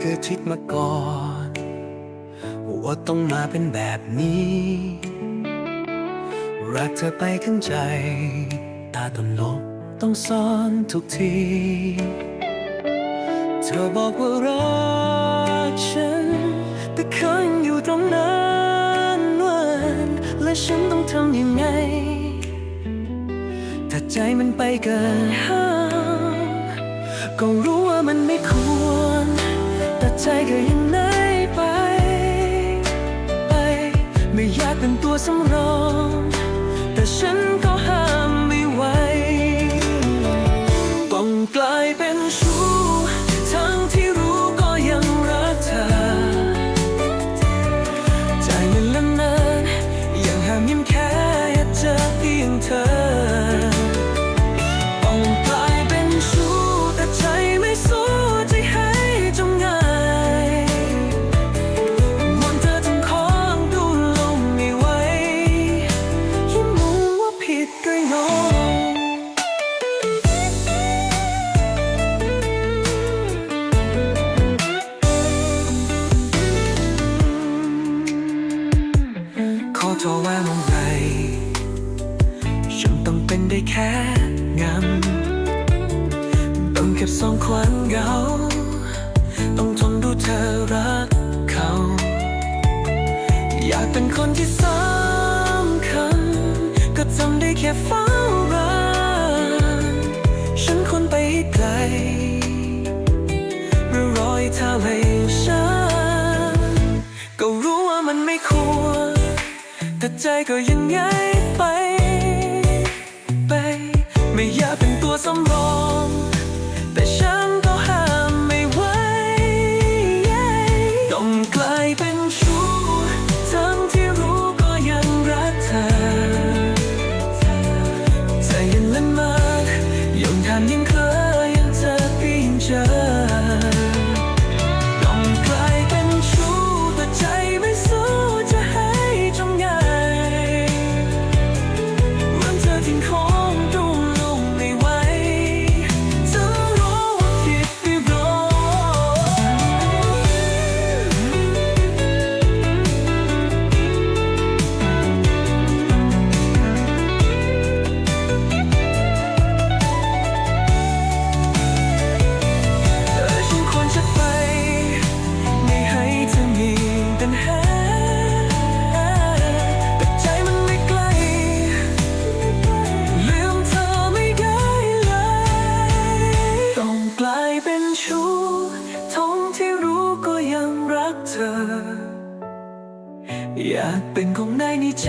เคยทิ้งมาก่อน ว่าต้องมาเป็นแบบนี้ รักเธอไปข้างใจ ตาต้องลบต้องซ่อนทุกที เธอบอกว่ารักฉัน แต่เขายังอยู่ตรงนั้นวันและฉันต้องทำยังไง ถ้าใจมันไปเกินห้ามก็รู้ว่ามันไม่ ใจก็ยังไหนไป ไป ไม่อยากเป็นตัวสำรอง แต่ฉันก็ห้ามไม่ไหว ต้องกลายเป็นชู้ ขอโทษว่ามองไรฉันต้องเป็นได้แค่งำต้องเก็บซ่อนความเหงาต้องทนดูเธอรักเขา อยากเป็นคนที่สำคัญก็ทำได้แค่เฝ้ารักฉันควรไปให้ไกล ใจก็ยังไง เป็นชู้ท้องที่รู้ก็ยังรักเธอ อยากเป็นของในในใจ